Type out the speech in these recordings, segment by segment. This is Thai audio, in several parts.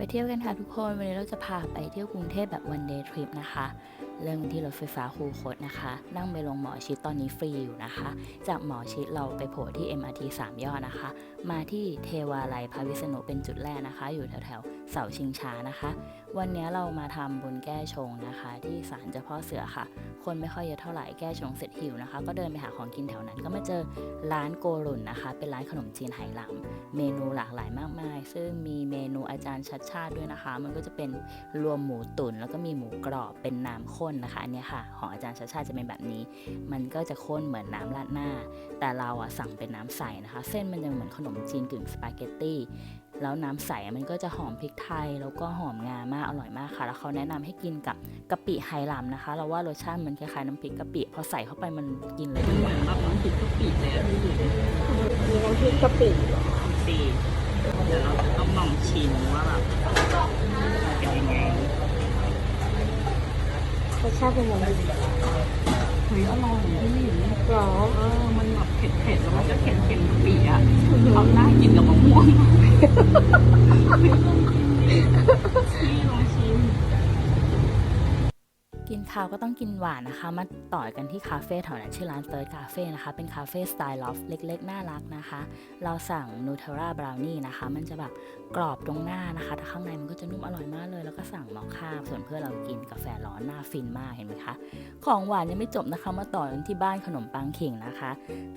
ไปเที่ยวกันค่ะทุกคน วันนี้เราจะพาไปเที่ยวกรุงเทพแบบวันเดย์ทริปนะคะ เริ่มที่รถไฟฟ้าคูคตนะคะ นั่งไปลงหมอชิดตอนนี้ฟรีอยู่นะคะ จากหมอชิดเราไปโผล่ที่ MRT 3ยอดนะคะ มาที่เทวาลัยพระวิษณุเป็นจุดแรกนะคะ อยู่แถวๆเสาชิงช้านะคะ วันนี้เรามาทำบุญแก้ชงนะคะ ที่ศาลเจ้าพ่อเสือค่ะ คนไม่ค่อยเยอะเท่าไหร่แก้ชงเสร็จหิวนะคะ ก็เดินไปหาของกินแถวนั้น ก็มาเจอร้านโกรุนนะคะ เป็นร้านขนมจีนไหหลำเมนูหลากหลายมากมาย ซึ่งมีเมนูอาจารย์ชัดชาติด้วยนะคะ มันก็จะเป็นรวมหมูตุ๋นแล้วก็มีหมูกรอบเป็นน้ำข้นนะคะอันเนี้ยค่ะของอาจารย์ชัดชาติจะเป็นแบบนี้ มันก็จะข้นเหมือนน้ำราดหน้า แต่เราอะสั่งเป็นน้ำใสนะคะ เส้นมันจะเหมือนขนมจีนกึ่งสปาเกตตี้ แล้วน้ำใสมันก็จะหอมพริกไทย แล้วก็หอมงามากอร่อยมากค่ะ แล้วเขาแนะนำให้กินกับกะปิไหหลำนะคะ เราว่ารสชาติมันคล้ายๆน้ำพริกกะปิพอใส่เข้าไปมันกินเลยเหมือนแบบน้ำพริกกะปิเลยอะพี่ดูดิมีน้ำพริกกะปิสิเดี๋ยวเราจะต้องลองชิมว่าแบบเป็นยังไงรสชาติเป็นยังไงเฮ้ยอร่อยพี่หรอเออมัน แบบเผ็ดๆแล้วมันจะเค็มๆกะปิอะเอาหน้ากินกับมะม่วง พี่ลองชิม กินข้าวก็ต้องกินหวานนะคะ มาต่อกันที่คาเฟ่แถวนั้นชื่อร้านเติร์ดคาเฟ่นะคะ เป็นคาเฟ่สไตล์ลอฟเล็ก ๆ น่ารักนะคะ เราสั่งนูเทลล่าบราวนี่นะคะ มันจะแบบกรอบตรงหน้านะคะ แต่ข้างในมันก็จะนุ่มอร่อยมากเลย แล้วก็สั่งมอคค่าส่วนเพื่อเรากินกาแฟร้อนหน้าฟินมากเห็นไหมคะ ของหวานยังไม่จบนะคะ มาต่อกันที่บ้านขนมปังขิงนะคะ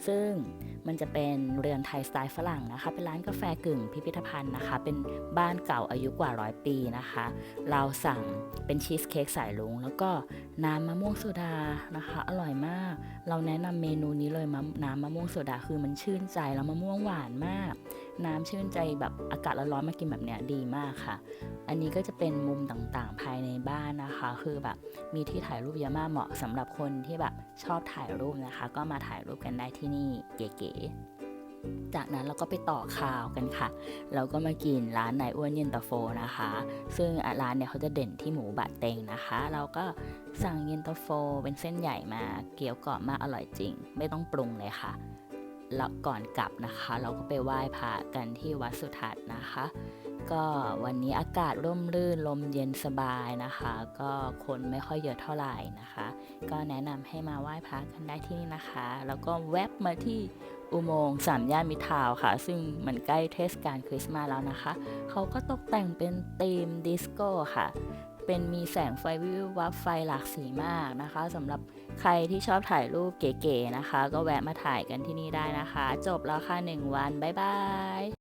ซึ่งมันจะเป็นเรือนไทยสไตล์ฝรั่งนะคะ เป็นร้านกาแฟกึ่งพิพิธภัณฑ์นะคะ เป็นบ้านเก่าอายุกว่าร้อยปีนะคะ เราสั่งเป็นชีสเค้กสายลุง แล้วก็น้ำมะม่วงโซดานะคะ อร่อยมาก เราแนะนำเมนูนี้เลยมะน้ำมะม่วงโซดาคือมันชื่นใจแล้วมะม่วงหวานมาก น้ำชื่นใจแบบอากาศร้อนๆมากินแบบเนี้ยดีมากค่ะ อันนี้ก็จะเป็นมุมต่างๆภายในบ้านนะคะ คือแบบมีที่ถ่ายรูปเยอะมากเหมาะสำหรับคนที่แบบ ชอบถ่ายรูปนะคะ ก็มาถ่ายรูปกันได้ที่นี่เก๋ๆจากนั้นเราก็ไปต่อข่าวกันค่ะ เราก็มากินร้านนายอ้วนเย็นตาโฟนะคะ ซึ่งร้านเนี่ยเขาจะเด่นที่หมูบะเต็งนะคะ เราก็สั่งเย็นตาโฟเป็นเส้นใหญ่มาเกี๊ยวกรอบมากอร่อยจริง ไม่ต้องปรุงเลยค่ะแล้วก่อนกลับนะคะ เราก็ไปไหว้พระกันที่วัดสุทัศน์นะคะ ก็วันนี้อากาศร่มรื่นลมเย็นสบายนะคะ ก็คนไม่ค่อยเยอะเท่าไหร่นะคะ ก็แนะนำให้มาไหว้พระกันได้ที่นี่นะคะ แล้วก็แวบมาที่อุโมงค์สามย่านมิทาวค่ะ ซึ่งมันใกล้เทศกาลคริสต์มาสแล้วนะคะ เขาก็ตกแต่งเป็นธีมดิสโก้ค่ะ เป็นมีแสงไฟวิววับไฟหลากสีมากนะคะสำหรับใครที่ชอบถ่ายรูปเก๋ๆนะคะ ก็แวะมาถ่ายกันที่นี่ได้นะคะ จบแล้วค่ะหนึ่งวัน บ๊ายบาย